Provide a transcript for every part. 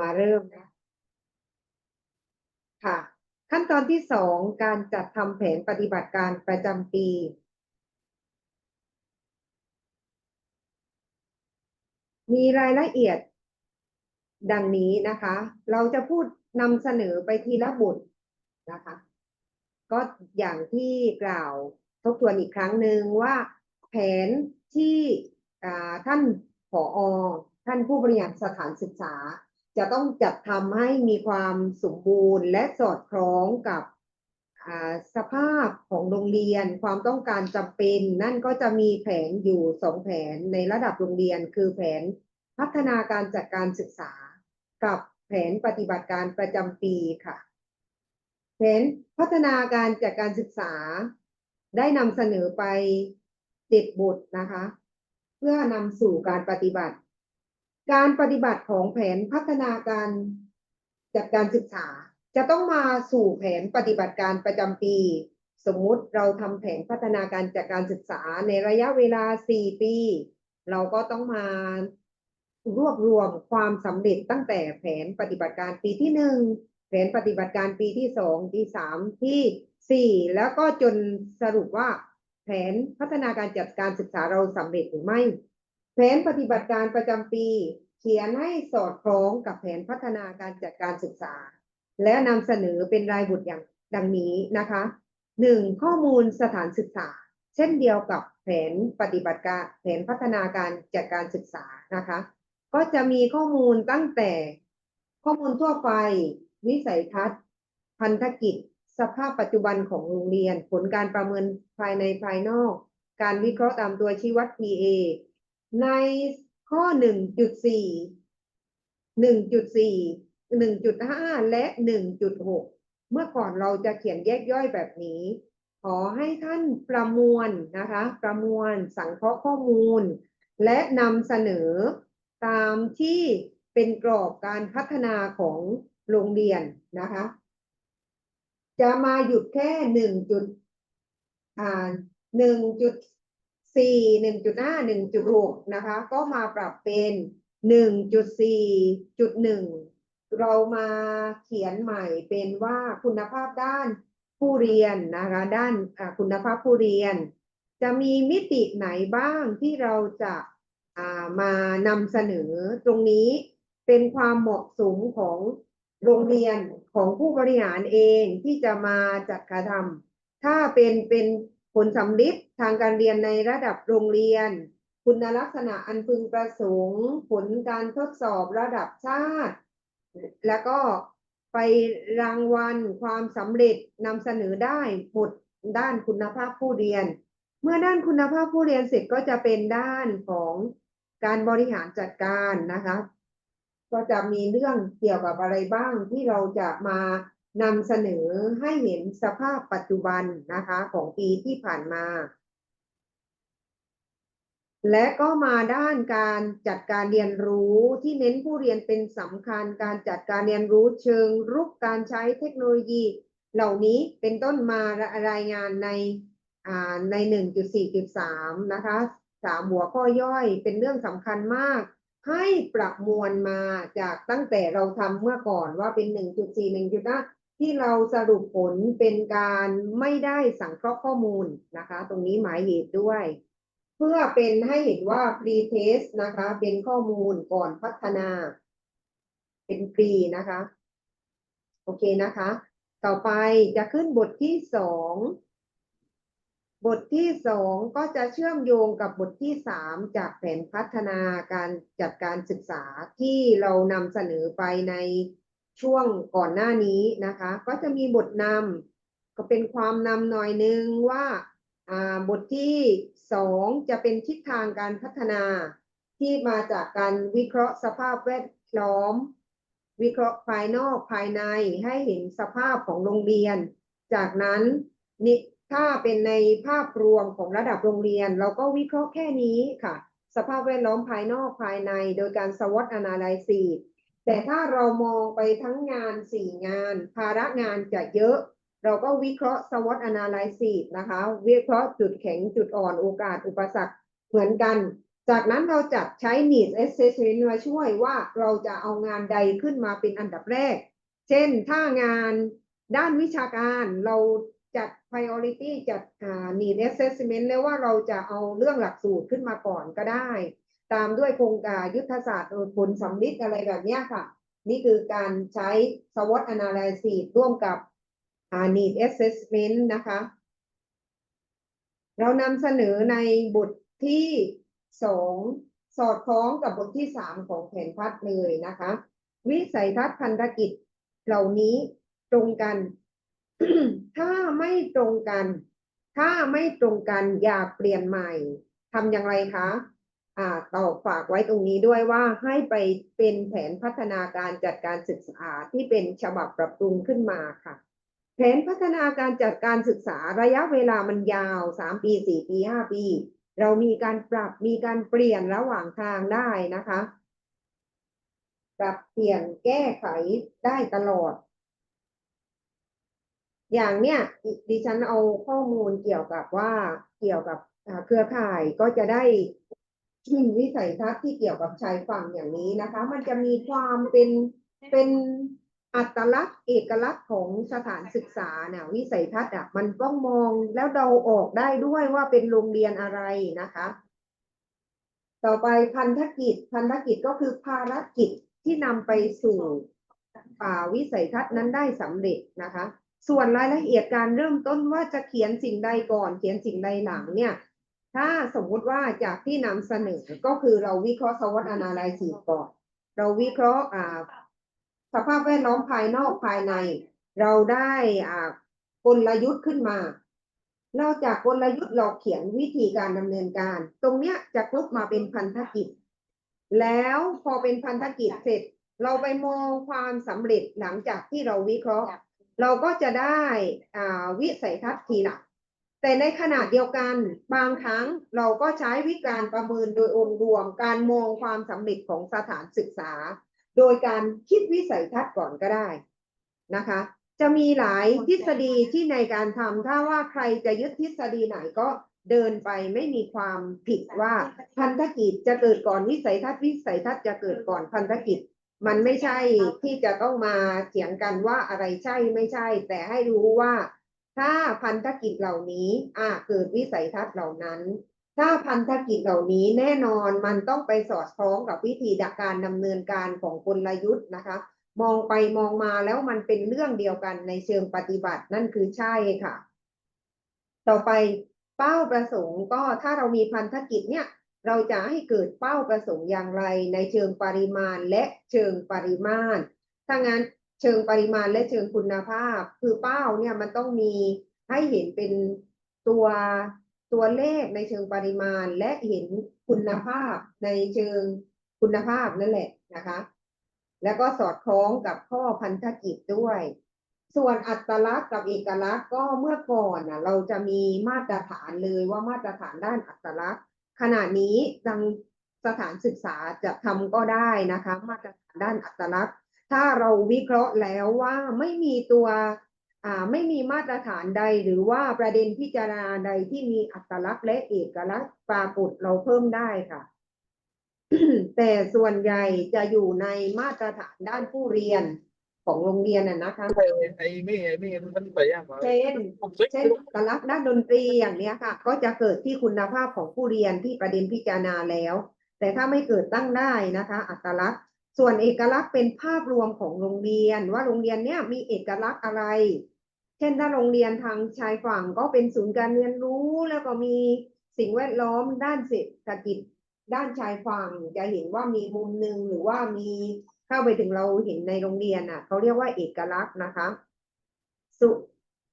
มาเริ่มนะค่ะ ขั้นตอนที่สองการจัดทำแผนปฏิบัติการประจำปี มีรายละเอียด ดังนี้นะคะ เราจะพูดนำเสนอไปทีละบุตรนะคะ ก็อย่างที่กล่าวทบทวนอีกครั้งหนึ่งว่าแผนที่ท่านผอท่านผู้บริหารสถานศึกษา จะต้องจัดทำให้มีความสมบูรณ์ และสอดคล้องกับสภาพของโรงเรียนความต้องการจำเป็น นั่นก็จะมีแผนอยู่สองแผนในระดับโรงเรียน คือแผนพัฒนาการจัดการศึกษา กับแผนปฏิบัติการประจำปีค่ะ แผนพัฒนาการจัดการศึกษา ได้นำเสนอไปเจ็ดบทนะคะ เพื่อนำสู่การปฏิบัติ การปฏิบัติของแผนพัฒนาการจัดการศึกษา จะต้องมาสู่แผนปฏิบัติการประจำปี สมมุติเราทำแผนพัฒนาการจัดการศึกษาในระยะเวลา 4 ปี เราก็ต้องมารวบรวมความสำเร็จตั้งแต่แผนปฏิบัติการปีที่หนึ่งแผนปฏิบัติการปีที่สองที่สามที่สี่แล้วก็จนสรุปว่า แผนพัฒนาการจัดการศึกษาเราสำเร็จหรือไม่ แผนปฏิบัติการประจำปี เขียนให้สอดคล้องกับแผนพัฒนาการจัดการศึกษา และนำเสนอเป็นรายบุตรอย่างดังนี้นะคะหนึ่งข้อมูลสถานศึกษา เช่นเดียวกับแผนปฏิบัติการแผนพัฒนาการจัดการศึกษานะคะ ก็จะมีข้อมูลตั้งแต่ข้อมูลทั่วไป วิสัยทัศน์ พันธกิจ สภาพปัจจุบันของโรงเรียน ผลการประเมินภายในภายนอก การวิเคราะห์ตามตัวชี้วัด PA ในข้อ 1.4 1.4 1.5 และ 1.6 เมื่อก่อนเราจะเขียนแยกย่อยแบบนี้ ขอให้ท่านประมวลนะคะ ประมวลสังเคราะห์ข้อมูล และนำเสนอตามที่เป็นกรอบการพัฒนาของโรงเรียนนะคะ จะมาหยุดแค่หนึ่งจุดอ่าห นึ่งจุดสี่หนึ่งจุดห้าหนึ่งจุดหกนะคะ ก็มาปรับเป็นหนึ่งจุดสี่จุดหนึ่งเรามาเขียนใหม่เป็นว่าคุณภาพด้านผู้เรียนนะคะ ด้านคุณภาพผู้เรียน จะมีมิติไหนบ้างที่เราจะามานำเสนอตรงนี้เป็นความเหมาะสมของโรงเรียนของผู้บริหารเองที่จะมาจัดการทำถ้าเป็นเป็นผลสำลิด ทางการเรียนในระดับโรงเรียน คุณลักษณะอันพึงประสงค์ ผลการทดสอบระดับชาติ แล้วก็ไปรางวัลความสำเร็จนำเสนอได้หมดด้านคุณภาพผู้เรียน เมื่อด้านคุณภาพผู้เรียนเสร็จก็จะเป็นด้านของการบริหารจัดการนะคะ ก็จะมีเรื่องเกี่ยวกับอะไรบ้างที่เราจะมานำเสนอให้เห็นสภาพปัจจุบันนะคะของปีที่ผ่านมา และก็มาด้านการจัดการเรียนรู้ที่เน้นผู้เรียนเป็นสำคัญ การจัดการเรียนรู้เชิงรุกการใช้เทคโนโลยี เหล่านี้เป็นต้นมารายงานในอ่าใน 1.4.3 นะคะสามหัวข้อย่อยเป็นเรื่องสำคัญมาก ให้ประมวลมาจากตั้งแต่เราทำเมื่อก่อนว่าเป็น 1.4 1.5 ที่เราสรุปผลเป็นการไม่ได้สังเคราะห์ข้อมูลนะคะ ตรงนี้หมายเหตุด้วย เพื่อเป็นให้เห็นว่า pre-test นะคะ เป็นข้อมูลก่อนพัฒนา เป็น pre นะคะ โอเคนะคะ ต่อไปจะขึ้นบทที่สองบทที่สองก็จะเชื่อมโยงกับบทที่สามจากแผนพัฒนาการจัดการศึกษาที่เรานำเสนอไปในช่วงก่อนหน้านี้นะคะ ก็จะมีบทนำก็เป็นความนำหน่อยนึงว่าอ่าบทที่ สองจะเป็นทิศทางการพัฒนาที่มาจากการวิเคราะห์สภาพแวดล้อม วิเคราะห์ภายนอกภายในให้เห็นสภาพของโรงเรียน จากนั้นนิถ้าเป็นในภาพรวมของระดับโรงเรียน เราก็วิเคราะห์แค่นี้ค่ะ สภาพแวดล้อมภายนอกภายใน โดยการ SWOT analysis แต่ถ้าเรามองไปทั้งงานสี่งาน ภาระงานจะเยอะ เราก็วิเคราะห์ SWOT analysis นะคะ วิเคราะห์จุดแข็งจุดอ่อนโอกาสอุปสรรคเหมือนกัน จากนั้นเราจัดใช้ needs assessment มาช่วยว่าเราจะเอางานใดขึ้นมาเป็นอันดับแรก เช่นถ้างานด้านวิชาการเราจัด priority จัด need assessment แล้วว่าเราจะเอาเรื่องหลักสูตรขึ้นมาก่อนก็ได้ ตามด้วยโครงการยุทธศาสตร์ผลสำลิดอะไรแบบนี้ค่ะ นี่คือการใช้ SWOT analysis ร่วมกับ need assessment นะคะ เรานำเสนอในบทที่สองสอดคล้องกับบทที่สามของแผนพัฒน์เลยนะคะ วิสัยทัศน์พันธกิจ เหล่านี้ตรงกัน ถ้าไม่ตรงกัน ถ้าไม่ตรงกันอย่าเปลี่ยนใหม่ทำอย่างไรคะอ่าตอบฝากไว้ตรงนี้ด้วยว่าให้ไปเป็นแผนพัฒนาการจัดการศึกษาที่เป็นฉบับปรับปรุงขึ้นมาค่ะ แผนพัฒนาการจัดการศึกษาระยะเวลามันยาวสามปีสี่ปีห้าปี เรามีการปรับมีการเปลี่ยนระหว่างทางได้นะคะ ปรับเปลี่ยนแก้ไขได้ตลอด อย่างเนี้ยดิฉันเอาข้อมูลเกี่ยวกับว่าเกี่ยวกับเครือข่ายก็จะได้วิสัยทัศน์ที่เกี่ยวกับชายฝั่งอย่างนี้นะคะ มันจะมีความเป็นเป็น อัตลักษณ์เอกลักษณ์ของสถานศึกษาเนี่ยวิสัยทัศน์อะมันต้องมองแล้วเดาออกได้ด้วยว่าเป็นโรงเรียนอะไรนะคะ ต่อไปพันธกิจ พันธกิจก็คือภารกิจที่นำไปสู่ป่าวิสัยทัศน์นั้นได้สำเร็จนะคะ ส่วนรายละเอียดการเริ่มต้นว่าจะเขียนสิ่งใดก่อน เขียนสิ่งใดหลังเนี่ย ถ้าสมมุติว่าจากที่นำเสนอก็คือเราวิเคราะห์ SWOT analysis ก่อน เราวิเคราะห์อ่า สภาพแวดล้อมภายนอกภายใน เราได้อ่ากลยุทธ์ขึ้นมานอกจากกลยุทธ์เราเขียนวิธีการดำเนินการ ตรงเนี้ยจะกรุ๊ปมาเป็นพันธกิจ แล้วพอเป็นพันธกิจเสร็จ เราไปมองความสำเร็จหลังจากที่เราวิเคราะห์ เราก็จะได้อ่าวิสัยทัศน์ทีหลังแต่ในขณะเดียวกันบางครั้งเราก็ใช้วิการประเมินโดยองค์รวมการมองความสำเร็จของสถานศึกษา โดยการคิดวิสัยทัศน์ก่อนก็ได้นะคะ จะมีหลายทฤษฎีที่ในการทำถ้าว่าใครจะยึดทฤษฎีไหนก็เดินไปไม่มีความผิดว่าพันธกิจจะเกิดก่อนวิสัยทัศน์วิสัยทัศน์จะเกิดก่อนพันธกิจ มันไม่ใช่ที่จะต้องมาเถียงกันว่าอะไรใช่ไม่ใช่ แต่ให้รู้ว่า ถ้าพันธกิจเหล่านี้อ่าเกิดวิสัยทัศน์เหล่านั้น ถ้าพันธกิจเหล่านี้แน่นอนมันต้องไปสอดคล้องกับวิธีการดำเนินการของกลยุทธ์นะคะ มองไปมองมาแล้วมันเป็นเรื่องเดียวกันในเชิงปฏิบัตินั่นคือใช่ค่ะ ต่อไปเป้าประสงค์ก็ถ้าเรามีพันธกิจเนี่ยเราจะให้เกิดเป้าประสงค์อย่างไรในเชิงปริมาณและเชิงปริมาณถ้างั้นเชิงปริมาณและเชิงคุณภาพ คือเป้าเนี่ยมันต้องมีให้เห็นเป็นตัว ตัวเลขในเชิงปริมาณและเห็นคุณภาพในเชิงคุณภาพนั่นแหละนะคะ แล้วก็สอดคล้องกับข้อพันธกิจด้วย ส่วนอัตลักษณ์กับเอกลักษณ์ก็เมื่อก่อนน่ะเราจะมีมาตรฐานเลยว่ามาตรฐานด้านอัตลักษณ์ ขณะนี้ทางสถานศึกษาจะทำก็ได้นะคะ มาตรฐานด้านอัตลักษณ์ ถ้าเราวิเคราะห์แล้วว่าไม่มีตัว ไม่มีมาตรฐานใดหรือว่าประเด็นพิจารณาใดที่มีอัตลักษณ์และเอกลักษณ์ปรากฏเราเพิ่มได้ค่ะ แต่ส่วนใหญ่จะอยู่ในมาตรฐานด้านผู้เรียนของโรงเรียนน่ะนะคะไอ้นี่ไอ้นี่มันไปยังวะเช่นผมซื้อเช่นอัตลักษณ์ด้านดนตรีอย่างเนี้ยค่ะ ก็จะเกิดที่คุณภาพของผู้เรียนที่ประเด็นพิจารณาแล้ว แต่ถ้าไม่เกิดตั้งได้นะคะ อัตลักษณ์ ส่วนเอกลักษณ์เป็นภาพรวมของโรงเรียน ว่าโรงเรียนเนี้ยมีเอกลักษณ์อะไร เช่นถ้าโรงเรียนทางชายฝั่งก็เป็นศูนย์การเรียนรู้แล้วก็มีสิ่งแวดล้อมด้านเศรษฐกิจ ด้านชายฝั่งจะเห็นว่ามีมุมหนึ่งหรือว่ามีเข้าไปถึงเราเห็นในโรงเรียนอะเขาเรียกว่าเอกลักษณ์นะคะสุ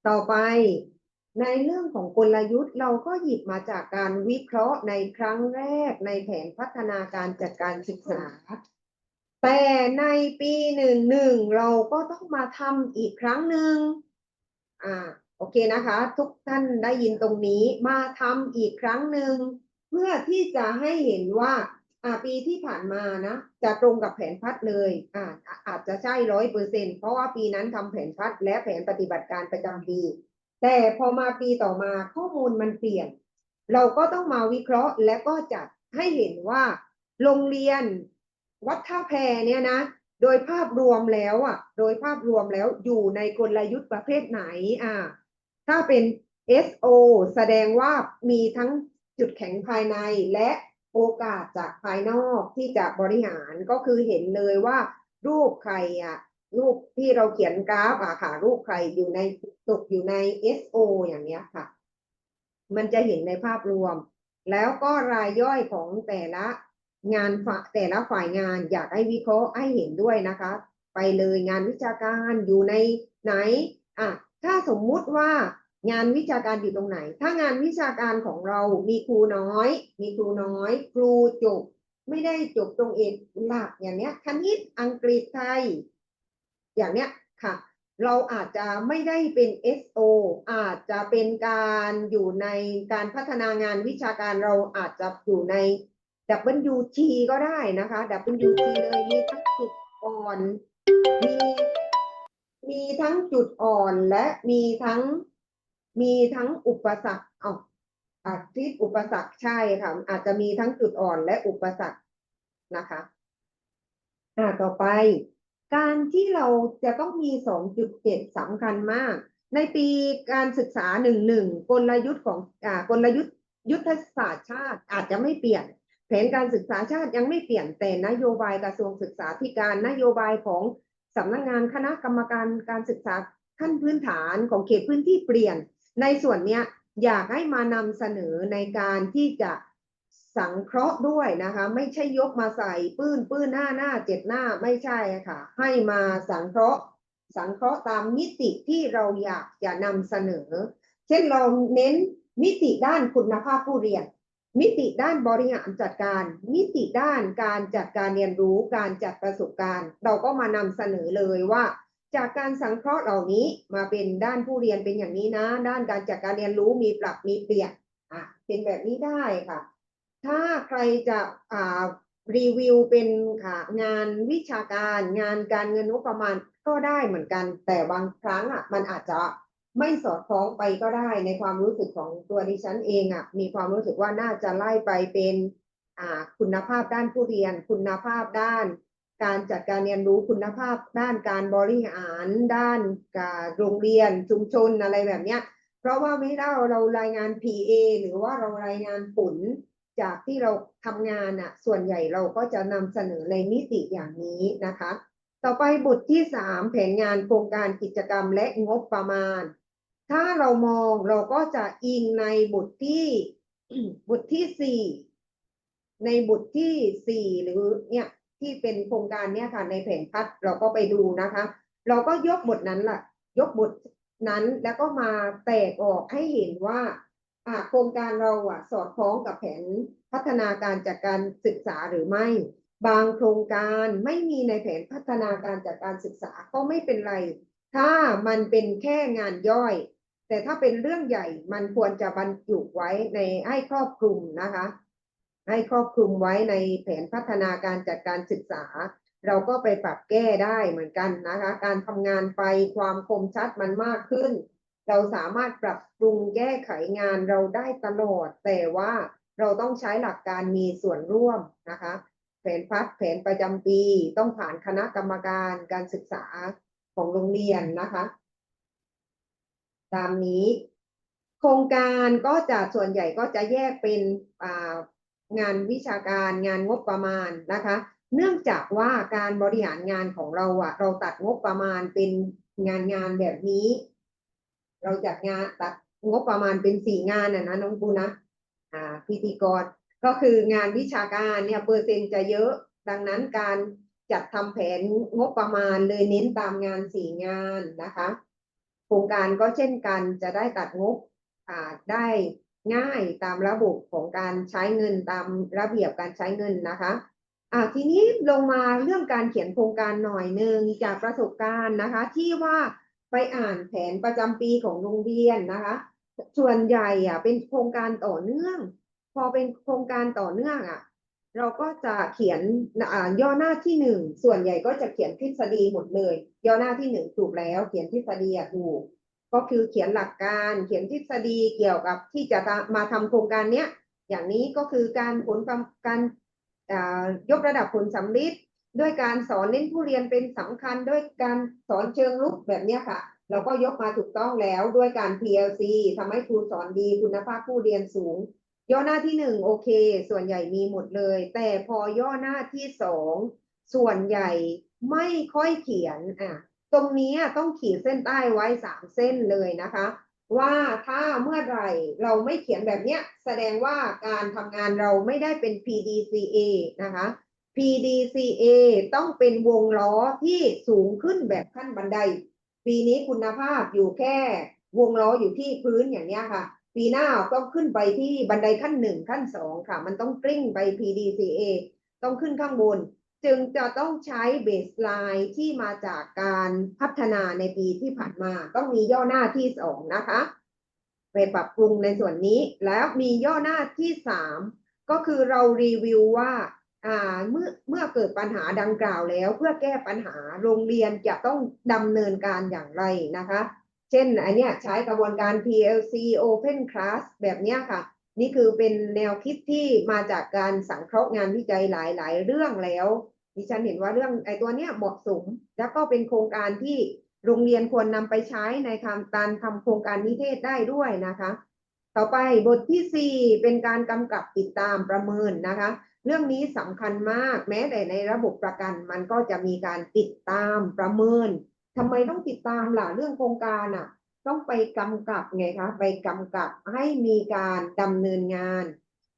ต่อไปในเรื่องของกลยุทธ์เราก็หยิบมาจากการวิเคราะห์ในครั้งแรกในแผนพัฒนาการจัดการศึกษา แต่ในปีหนึ่งหนึ่งเราก็ต้องมาทำอีกครั้งหนึ่ง อ่าโอเคนะคะ ทุกท่านได้ยินตรงนี้มาทำอีกครั้งหนึ่งเพื่อที่จะให้เห็นว่าอ่าปีที่ผ่านมานะ จะตรงกับแผนพัดเลยอ่าอ่าอาจจะใช่ร้อยเปอร์เซ็นเพราะว่าปีนั้นทำแผนพัดและแผนปฏิบัติการประจำปี แต่พอมาปีต่อมาข้อมูลมันเปลี่ยน เราก็ต้องมาวิเคราะห์และก็จัดให้เห็นว่า โรงเรียนวัดท่าแพเนี่ยนะ โดยภาพรวมแล้วอะ โดยภาพรวมแล้วอยู่ในกลยุทธ์ประเภทไหนอ่าถ้าเป็น SO แสดงว่ามีทั้งจุดแข็งภายในและโอกาสจากภายนอกที่จะบริหารก็คือเห็นเลยว่า รูปใครอะรูปที่เราเขียนกราฟอะค่ะ รูปใครอยู่ในตกอยู่ใน SO อย่างเนี้ยค่ะ มันจะเห็นในภาพรวม แล้วก็รายย่อยของแต่ละ งานฝ่าแต่ละฝ่ายงานอยากให้วิเคราะห์ให้เห็นด้วยนะคะ ไปเลยงานวิชาการอยู่ในไหนอะถ้าสมมุติว่างานวิชาการอยู่ตรงไหน ถ้างานวิชาการของเรามีครูน้อย มีครูน้อย ครูจบ ไม่ได้จบตรงเอกหลักอย่างเนี้ยคณิตอังกฤษไทย อย่างเนี้ยค่ะ เราอาจจะไม่ได้เป็น SO อาจจะเป็นการอยู่ในการพัฒนางานวิชาการเราอาจจะอยู่ใน WT ก็ได้นะคะ WT เลยมีทั้งจุดอ่อน มีมีทั้งจุดอ่อนและมีทั้งมีทั้งอุปสรรคเอาอาทิตอุปสรรคใช่ค่ะ อาจจะมีทั้งจุดอ่อนและอุปสรรคนะคะอ่าต่อไป การที่เราจะต้องมี 2.7สำคัญมาก ในปีการศึกษา 11 กลยุทธ์ของอ่ากลยุทธ์ยุทธศาสตร์ชาติอาจจะไม่เปลี่ยน ผนการศึกษาชาติยังไม่เปลี่ยนแต่นโยบายกระทรวงศึกษาธิการนโยบายของสำนักงานคณะกรรมการการศึกษาขั้นพื้นฐานของเขตพื้นที่เปลี่ยน ในส่วนเนี้ยอยากให้มานำเสนอในการที่จะสังเคราะห์ด้วยนะคะ ไม่ใช่ยกมาใส่ปื้นปื้นหน้าหน้าเจ็ดหน้าไม่ใช่ค่ะ ให้มาสังเคราะห์ สังเคราะห์ตามมิติที่เราอยากจะนำเสนอ เช่นเราเน้นมิติด้านคุณภาพผู้เรียน มิติด้านบริหารจัดการ มิติด้านการจัดการเรียนรู้การจัดประสบการณ์ เราก็มานำเสนอเลยว่า จากการสังเคราะห์เหล่านี้มาเป็นด้านผู้เรียนเป็นอย่างนี้นะ ด้านการจัดการเรียนรู้มีปรับมีเปลี่ยนอะเป็นแบบนี้ได้ค่ะ ถ้าใครจะอ่ารีวิวเป็นค่ะงานวิชาการ งานการเงินงบประมาณก็ได้เหมือนกัน แต่บางครั้งอะมันอาจจะ ไม่สอดคล้องไปก็ได้ในความรู้สึกของตัวดิฉันเองอะมีความรู้สึกว่าน่าจะไล่ไปเป็นอ่าคุณภาพด้านผู้เรียน คุณภาพด้าน การจัดการเรียนรู้คุณภาพด้านการบริหาร ด้านการโรงเรียนชุมชนอะไรแบบเนี้ยเพราะว่าไม่ได้เราเรารายงาน PA หรือว่าเรารายงานผลจากที่เราทำงานอะส่วนใหญ่เราก็จะนำเสนอในมิติอย่างนี้นะคะ ต่อไปบทที่สามแผนงานโครงการกิจกรรมและงบประมาณ ถ้าเรามองเราก็จะอิงในบทที่บทที่สี่ในบทที่สี่หรือเนี่ยที่เป็นโครงการเนี่ยค่ะในแผนพัดเราก็ไปดูนะคะ เราก็ยกบทนั้นล่ะ ยกบทนั้นแล้วก็มาแตกออกให้เห็นว่าอ่าโครงการเราอะสอดคล้องกับแผนพัฒนาการจากการศึกษาหรือไม่ บางโครงการไม่มีในแผนพัฒนาการจากการศึกษาก็ไม่เป็นไร ถ้ามันเป็นแค่งานย่อย แต่ถ้าเป็นเรื่องใหญ่มันควรจะบรรจุไว้ในให้ครอบคลุมนะคะ ให้ครอบคลุมไว้ในแผนพัฒนาการจัดการศึกษา เราก็ไปปรับแก้ได้เหมือนกันนะคะ การทำงานไปความคมชัดมันมากขึ้น เราสามารถปรับปรุงแก้ไขงานเราได้ตลอด แต่ว่าเราต้องใช้หลักการมีส่วนร่วมนะคะ แผนพัฒน์แผนประจำปี ต้องผ่านคณะกรรมการการศึกษา ของโรงเรียนนะคะ ตามนี้ โครงการก็จะส่วนใหญ่ก็จะแยกเป็นงานวิชาการงานงบประมาณนะคะ เนื่องจากว่าการบริหารงานของเราอะเราตัดงบประมาณเป็นงานงานแบบนี้ เราจัดงานตัดงบประมาณเป็นสี่งานน่ะนะน้องปูนะอ่าพิธีกรก็คืองานวิชาการเนี่ยเปอร์เซ็นต์จะเยอะ ดังนั้นการ จัดทำแผนงบประมาณเลยเน้นตามงานสี่งานนะคะ โครงการก็เช่นกันจะได้ตัดงบอ่าได้ง่ายตามระบบของการใช้เงินตามระเบียบการใช้เงินนะคะอ่าทีนี้ลงมาเรื่องการเขียนโครงการหน่อยหนึ่งจากประสบการณ์นะคะ ที่ว่าไปอ่านแผนประจำปีของโรงเรียนนะคะ ส่วนใหญ่อะเป็นโครงการต่อเนื่อง พอเป็นโครงการต่อเนื่องอะ เราก็จะเขียนอ่าย่อหน้าที่หนึ่งส่วนใหญ่ก็จะเขียนทฤษฎีหมดเลย ย่อหน้าที่หนึ่งถูกแล้ว เขียนทฤษฎีถูก ก็คือเขียนหลักการเขียนทฤษฎีเกี่ยวกับที่จะมาทำโครงการเนี้ยอย่างนี้ก็คือการผลการยกระดับผลสำลิดด้วยการสอนเน้นผู้เรียนเป็นสำคัญด้วยการสอนเชิงลุกแบบเนี้ยค่ะ เราก็ยกมาถูกต้องแล้วด้วยการ PLC ทำให้ครูสอนดีคุณภาพผู้เรียนสูง ย่อหน้าที่หนึ่งโอเค ส่วนใหญ่มีหมดเลย แต่พอย่อหน้าที่สองส่วนใหญ่ไม่ค่อยเขียนอะตรงนี้ต้องขีดเส้นใต้ไว้สามเส้นเลยนะคะ ว่าถ้าเมื่อไหร่เราไม่เขียนแบบเนี้ย แสดงว่าการทำงานเราไม่ได้เป็น PDCA นะคะ PDCA ต้องเป็นวงล้อที่สูงขึ้นแบบขั้นบันได ปีนี้คุณภาพอยู่แค่วงล้ออยู่ที่พื้นอย่างเนี้ยค่ะ ปีหน้าต้องขึ้นไปที่บันไดขั้นหนึ่งขั้นสองค่ะ มันต้องกลิ้งไป PDCA ต้องขึ้นข้างบน จึงจะต้องใช้เบสไลน์ที่มาจากการพัฒนาในปีที่ผ่านมา ต้องมีย่อหน้าที่สองนะคะไปปรับปรุงในส่วนนี้แล้วมีย่อหน้าที่สามก็คือเรารีวิวว่าอ่าเมื่อเมื่อเกิดปัญหาดังกล่าวแล้ว เพื่อแก้ปัญหาโรงเรียนจะต้องดำเนินการอย่างไรนะคะ เช่นอันเนี้ยใช้กระบวนการ PLC Open Class แบบเนี้ยค่ะ นี่คือเป็นแนวคิดที่มาจากการสังเคราะห์งานวิจัยหลายๆ เรื่องแล้วดิฉันเห็นว่าเรื่องไอ้ตัวเนี้ยเหมาะสม แล้วก็เป็นโครงการที่โรงเรียนควรนำไปใช้ในทางการทำโครงการนิเทศได้ด้วยนะคะ ต่อไปบทที่ 4 เป็นการกำกับติดตามประเมินนะคะ เรื่องนี้สำคัญมากแม้แต่ในระบบประกันมันก็จะมีการติดตามประเมิน ทำไมต้องติดตามล่ะเรื่องโครงการอะ ต้องไปกำกับไงคะไปกำกับให้มีการดำเนินงาน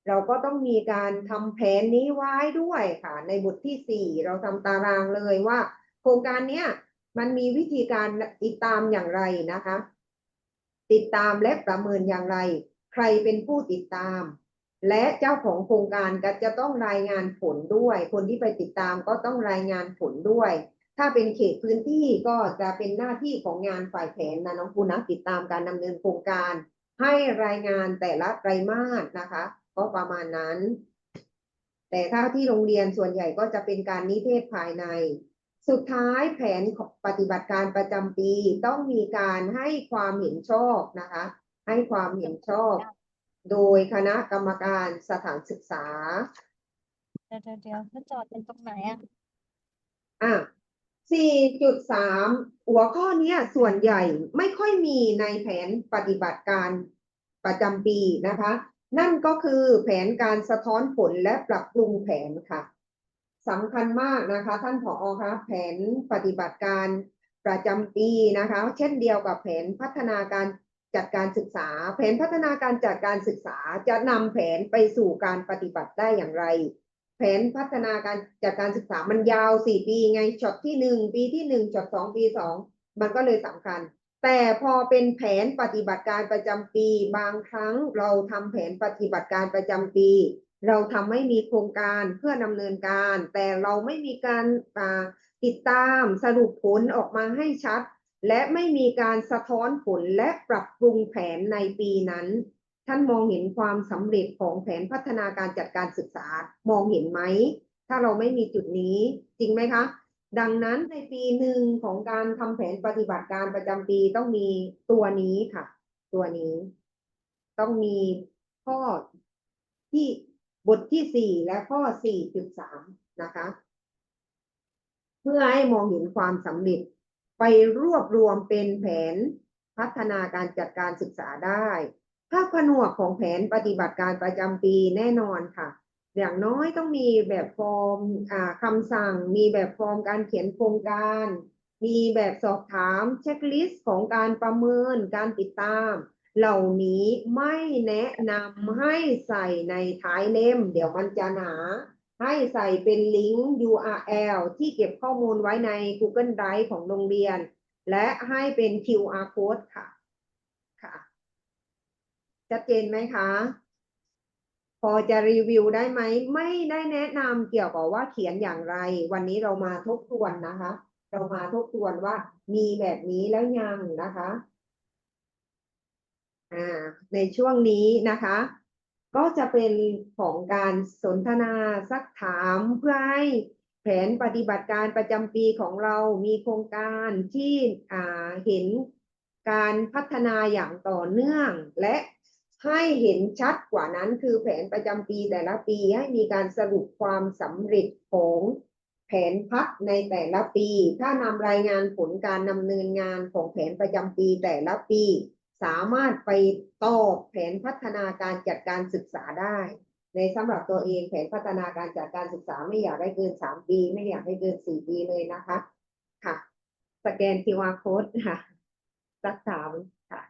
เราก็ต้องมีการทำแผนนี้ไว้ด้วยค่ะ ในบทที่4เราทำตารางเลยว่า โครงการเนี้ยมันมีวิธีการติดตามอย่างไรนะคะ ติดตามและประเมินอย่างไร ใครเป็นผู้ติดตาม และเจ้าของโครงการก็จะต้องรายงานผลด้วย คนที่ไปติดตามก็ต้องรายงานผลด้วย ถ้าเป็นเขตพื้นที่ก็จะเป็นหน้าที่ของงานฝ่ายแผนนะน้องคุณนะติดตามการดำเนินโครงการ ให้รายงานแต่ละไตรมาสนะคะ ก็ประมาณนั้น แต่ถ้าที่โรงเรียนส่วนใหญ่ก็จะเป็นการนิเทศภายใน สุดท้ายแผนของปฏิบัติการประจำปีต้องมีการให้ความเห็นชอบนะคะ ให้ความเห็นชอบ โดยคณะกรรมการสถานศึกษา เดี๋ยวเดี๋ยวเดี๋ยวแล้วจอดเป็นตรงไหนอะอะ 4.3 หัวข้อนี้ส่วนใหญ่ไม่ค่อยมีในแผนปฏิบัติการประจำปีนะคะ นั่นก็คือแผนการสะท้อนผลและปรับปรุงแผนค่ะสำคัญมากนะคะ ท่านผอคะแผนปฏิบัติการประจำปีนะคะ เช่นเดียวกับแผนพัฒนาการจัดการศึกษา แผนพัฒนาการจัดการศึกษาจะนำแผนไปสู่การปฏิบัติได้อย่างไร นพัฒนาการจัดการศึกษามันยาวสี่ปีไงช็อตที่หนึ่งปีที่หนึ่งช็อตสองปีสองมันก็เลยสำคัญ แต่พอเป็นแผนปฏิบัติการประจำปี บางครั้งเราทำแผนปฏิบัติการประจำปี เราทำให้มีโครงการเพื่อดำเนินการ แต่เราไม่มีการติดตามสรุปผลออกมาให้ชัด และไม่มีการสะท้อนผลและปรับปรุงแผนในปีนั้น ท่านมองเห็นความสำเร็จของแผนพัฒนาการจัดการศึกษามองเห็นไหม ถ้าเราไม่มีจุดนี้จริงไหมคะ ดังนั้นในปีหนึ่งของการทำแผนปฏิบัติการประจำปีต้องมีตัวนี้ค่ะ ตัวนี้ ต้องมีข้อที่บทที่สี่และข้อสี่จุดสามนะคะ เพื่อให้มองเห็นความสำเร็จไปรวบรวมเป็นแผนพัฒนาการจัดการศึกษาได้ ภาผนวกของแผนปฏิบัติการประจำปีแน่นอนค่ะ อย่างน้อยต้องมีแบบฟอร์มคำสั่ง มีแบบฟอร์มการเขียนโครงการ มีแบบสอบถามเช็คลิสต์ของการประเมินการติดตาม เหล่านี้ไม่แนะนำให้ใส่ในท้ายเล่ม เดี๋ยวมันจะหนาให้ใส่เป็นลิงก์ URL ที่เก็บข้อมูลไว้ใน Google Drive ของโรงเรียน และให้เป็น QR code ค่ะ ชัดเจนไหมคะ พอจะรีวิวได้ไหม ไม่ได้แนะนำเกี่ยวกับว่าเขียนอย่างไร วันนี้เรามาทบทวนนะคะ เรามาทบทวนว่ามีแบบนี้แล้วยังนะคะอ่าในช่วงนี้นะคะ ก็จะเป็นของการสนทนาซักถามเพื่อให้แผนปฏิบัติการประจำปีของเรามีโครงการที่เห็นการพัฒนาอย่างต่อเนื่อง และ ให้เห็นชัดกว่านั้นคือแผนประจำปีแต่ละปีให้มีการสรุปความสำเร็จของแผนพักในแต่ละปี ถ้านำรายงานผลการดำเนินงานของแผนประจำปีแต่ละปี สามารถไปตอบแผนพัฒนาการจัดการศึกษาได้ ในสำหรับตัวเองแผนพัฒนาการจัดการศึกษาไม่อยากได้เกินสามปี ไม่อยากให้เกินสี่ปีเลยนะคะค่ะ สแกน QR code ค่ะสักถามค่ะ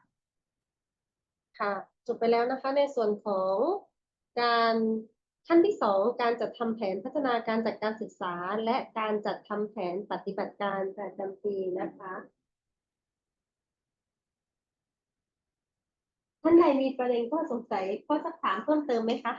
ค่ะ จบไปแล้วนะคะในส่วนของการขั้นที่สองการจัดทำแผนพัฒนาการจัดการศึกษา และการจัดทำแผนปฏิบัติการประจำปีนะคะ ท่านใดมีประเด็นข้อสงสัยข้อสักถามเพิ่มเติมไหมคะ